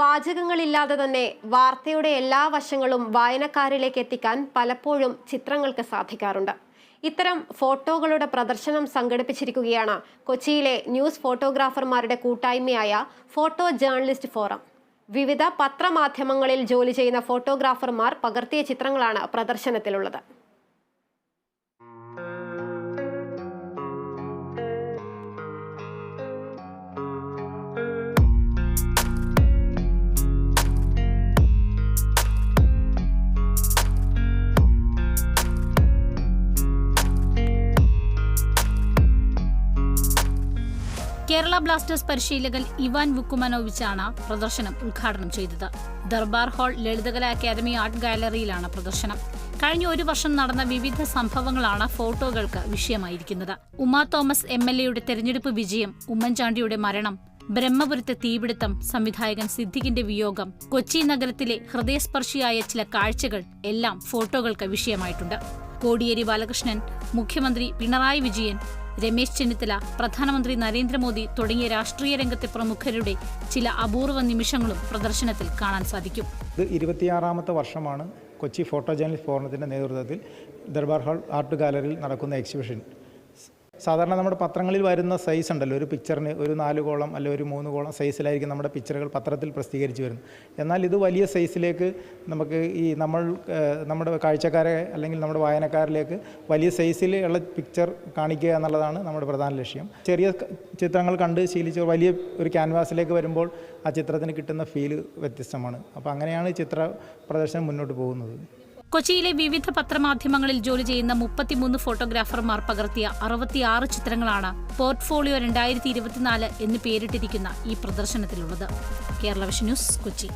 വാചകങ്ങളില്ലാതെ തന്നെ വാർത്തയുടെ എല്ലാ വശങ്ങളും വായനക്കാരിലേക്ക് എത്തിക്കാൻ പലപ്പോഴും ചിത്രങ്ങൾക്ക് സാധിക്കാറുണ്ട്. ഇത്തരം ഫോട്ടോകളുടെ പ്രദർശനം സംഘടിപ്പിച്ചിരിക്കുകയാണ് കൊച്ചിയിലെ ന്യൂസ് ഫോട്ടോഗ്രാഫർമാരുടെ കൂട്ടായ്മയായ ഫോട്ടോ ജേർണലിസ്റ്റ് ഫോറം. വിവിധ പത്രമാധ്യമങ്ങളിൽ ജോലി ചെയ്യുന്ന ഫോട്ടോഗ്രാഫർമാർ പകർത്തിയ ചിത്രങ്ങളാണ് പ്രദർശനത്തിലുള്ളത്. കേരള ബ്ലാസ്റ്റേഴ്സ് പരിശീലകൻ ഇവാൻ വുക്കുമനോവിച്ചാണ് പ്രദർശനം ഉദ്ഘാടനം ചെയ്തത്. Darbar hall Lalithakala academy art ഗാലറിയിലാണ് പ്രദർശനം. കഴിഞ്ഞ ഒരു വർഷം നടന്ന വിവിധ സംഭവങ്ങളാണ് ഫോട്ടോകൾക്ക് വിഷയമായിരിക്കുന്നത്. ഉമാ തോമസ് എം എൽ എയുടെ തെരഞ്ഞെടുപ്പ് വിജയം ഉമ്മൻചാണ്ടിയുടെ മരണം ബ്രഹ്മപുരത്തെ തീപിടുത്തം സംവിധായകൻ സിദ്ദിഖിന്റെ വിയോഗം കൊച്ചി നഗരത്തിലെ ഹൃദയസ്പർശിയായ ചില കാഴ്ചകൾ എല്ലാം ഫോട്ടോകൾക്ക് വിഷയമായിട്ടുണ്ട്. കോടിയേരി ബാലകൃഷ്ണൻ മുഖ്യമന്ത്രി പിണറായി വിജയൻ രമേശ് ചെന്നിത്തല പ്രധാനമന്ത്രി നരേന്ദ്രമോദി തുടങ്ങിയ രാഷ്ട്രീയ രംഗത്തെ പ്രമുഖരുടെ ചില അപൂർവ നിമിഷങ്ങളും പ്രദർശനത്തിൽ കാണാൻ സാധിക്കും. ഇത് ഇരുപത്തിയാറാമത്തെ വർഷമാണ് കൊച്ചി ഫോട്ടോ ജേർണലിസ്റ്റ് ഫോറത്തിന്റെ നേതൃത്വത്തിൽ ദർബാർ ഹാൾ ആർട്ട് ഗാലറിയിൽ നടക്കുന്ന എക്സിബിഷൻ. സാധാരണ നമ്മുടെ പത്രങ്ങളിൽ വരുന്ന സൈസ് ഉണ്ടല്ലോ. ഒരു പിക്ചറിന് ഒരു നാല് കോളം അല്ലെ ഒരു മൂന്ന് കോളം സൈസിലായിരിക്കും നമ്മുടെ പിക്ചറുകൾ പത്രത്തിൽ പ്രസിദ്ധീകരിച്ച് വരുന്നത്. എന്നാൽ ഇത് വലിയ സൈസിലേക്ക് നമുക്ക് ഈ നമ്മൾ നമ്മുടെ കാഴ്ചക്കാരെ അല്ലെങ്കിൽ നമ്മുടെ വായനക്കാരിലേക്ക് വലിയ സൈസിൽ ഉള്ള പിക്ചർ കാണിക്കുക എന്നുള്ളതാണ് നമ്മുടെ പ്രധാന ലക്ഷ്യം. ചെറിയ ചിത്രങ്ങൾ കണ്ട് ശീലിച്ച് വലിയ ഒരു ക്യാൻവാസിലേക്ക് വരുമ്പോൾ ആ ചിത്രത്തിന് കിട്ടുന്ന ഫീൽ വ്യത്യസ്തമാണ്. അപ്പോൾ അങ്ങനെയാണ് ചിത്ര പ്രദർശനം മുന്നോട്ട് പോകുന്നത്. കൊച്ചിയിലെ വിവിധ പത്രമാധ്യമങ്ങളിൽ ജോലി ചെയ്യുന്ന മുപ്പത്തിമൂന്ന് ഫോട്ടോഗ്രാഫർമാർ പകർത്തിയ അറുപത്തിയാറ് ചിത്രങ്ങളാണ് പോർട്ട്ഫോളിയോ രണ്ടായിരത്തി ഇരുപത്തിനാല് എന്ന് പേരിട്ടിരിക്കുന്ന ഈ പ്രദർശനത്തിലുള്ളത്. കേരള വിഷ ന്യൂസ് കൊച്ചി.